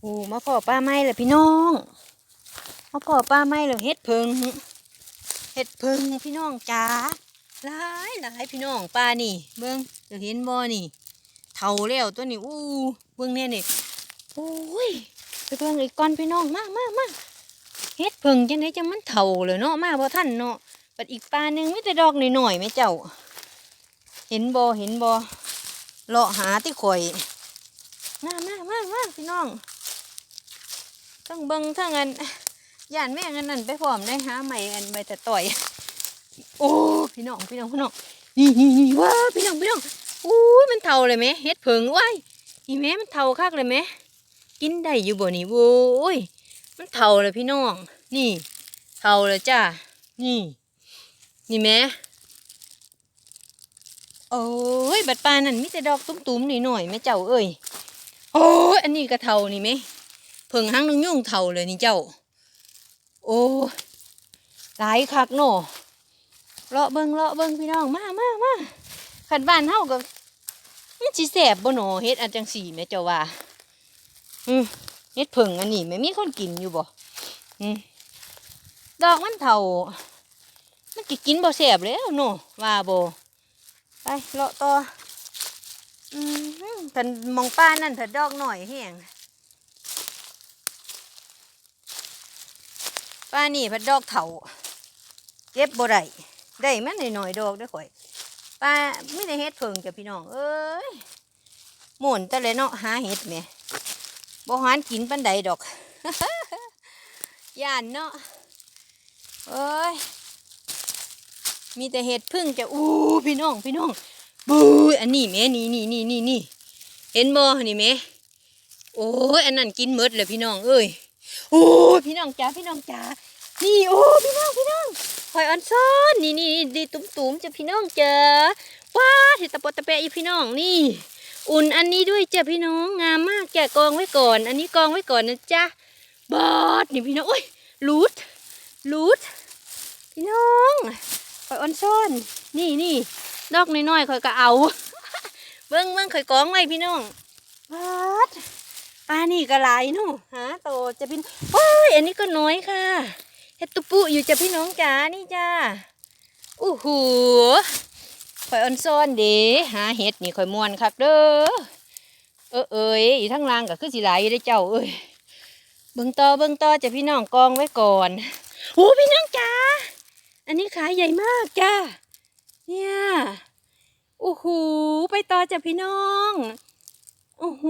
โอ้มาพอป้าไม้เลยพี่น้องมาพอป้าไม้เลยเฮ็ดเพิงเฮ็ดเพิงพี่น้องจ้าหลายหลายพี่น้องป้านี่ เบิ้งเดี๋ยวเห็นบ่นี่เท่าแล้วตัวนี้อู้เบิ้งเนี่ยนี่โอ้ยไปเบิ้งอีกก่อนพี่น้องมามามาเฮ็ดเพิงจังไดจังมันเท่าเลยเนาะมาบ่ทันเนาะบัดอีกปลาหนึงไมีแต่ดอกหน่อยๆแม่เจ้า เห็นบ่เห็นบ่เลาะหาที่ข่อยมามามามาพี่น้อง ต้องเบิ่งถ้างั้นย่านแม่งันนั่นไปพร้อมได้หาใหม่อันใบตะต่อย โอ้พี่น้องพี่น้องพี่น้องนี่นี่นี่ว้าพี่น้องพี่น้องอู้ยมันเท่าเลยไหมเฮ็ดเผิงว้ายนี่แม่มันเท่าคักเลยไหมกินได้อยู่บ่นี่โว้ยมันเท่าเลยพี่น้อง นี่เท่าเลยจ้านี่ นี่แม่โอ้ยบัดปานั่นมีแต่ดอกตุ้มๆหน่อยๆแม่เจ้าเอ้ยโอ้ยอันนี้ก็เท่านี่ไหม เพิ่งหังนึงยุ่งเท่าเลยนี่เจ้า โอ้หลายคักเนาะเลาะเบิ้งเลาะเบิ้งพี่น้องมามามาขันบ้านเฮาก็มันสิแสบบ่หนอเฮ็ดอันจังสี่แม่เจ้าว่า อืมเฮ็ดเพิ่งอันนี้ไม่มีคนกินอยู่บ่อืมดอกมันเท่า มันกิกินบ่แสบแล้วเนาะว่าบ่ไปเลาะต่ออืมเพิ่นมองป้านั่นเพิ่นดอกหน่อยแห้ง ป้านี่พิ่นดอกเถาเก็บบ่ได้ได้มันหน่อยๆดอกเด้ข่อยป้าไม่ได้เฮ็ดเพิ่งจ้ะพี่น้องเอ้ยหมุนแต่เลยเนาะหาเฮ็ดแม่บ่หานกินปานใดดอกย่านเนาะเอ้ยมีแต่เห็ดพึ่งจะอู้พี่น้องพี่น้องบูอันนี้แม่นี่นี่นี่นี่นี่เห็นบ่นี่แม่โอ้ยอันนั้นกินหมดเลยพี่น้องเอ้ย โอ้พี่น้องจ๋าพี่น้องจ๋านี่โอ้พี่น้องพี่น้องหอยอันซอนนี่นี่ดีตุ้มตุ้มๆจะพี่น้องเจ๋าว้าเห็ดตะปดตะแปะอีพี่น้องนี่ อุ่นอันนี้ด้วยจ้ะพี่น้องงามมากแกะกองไว้ก่อน อันนี้กองไว้ก่อนนะจ๊ะบอดนี่พี่น้องโอ้ยรูดรูดพี่น้องหอยอันซอน นี่นี่ดอกน้อยๆข่อยก็เอา เบิ้งเบิ้งข่อยกองไว้พี่น้องวัด ปลานี่ก็หลายนาะหาโตจะเป็นโอ้ยอันนี้ก็น้อยค่ะเฮ็ดตุปุอยู่จะพี่น้องจ๋านี่จ้าอู้หูข่อยออนซ่อนเด้หาเห็ดนี่ข่อยมวนคักเด้อเออเอ้ยอีทั้งรางก็คือสิหลายอยู่ได้เจ้าเอ้ยเบิ่งต่อเบิ่งต่อจะพี่น้องกองไว้ก่อนโอ้พี่น้องจ๋าอันนี้ขายใหญ่มากจ้าเนี่ยโอ้โหไปต่อจ้ะพี่น้องโอ้โห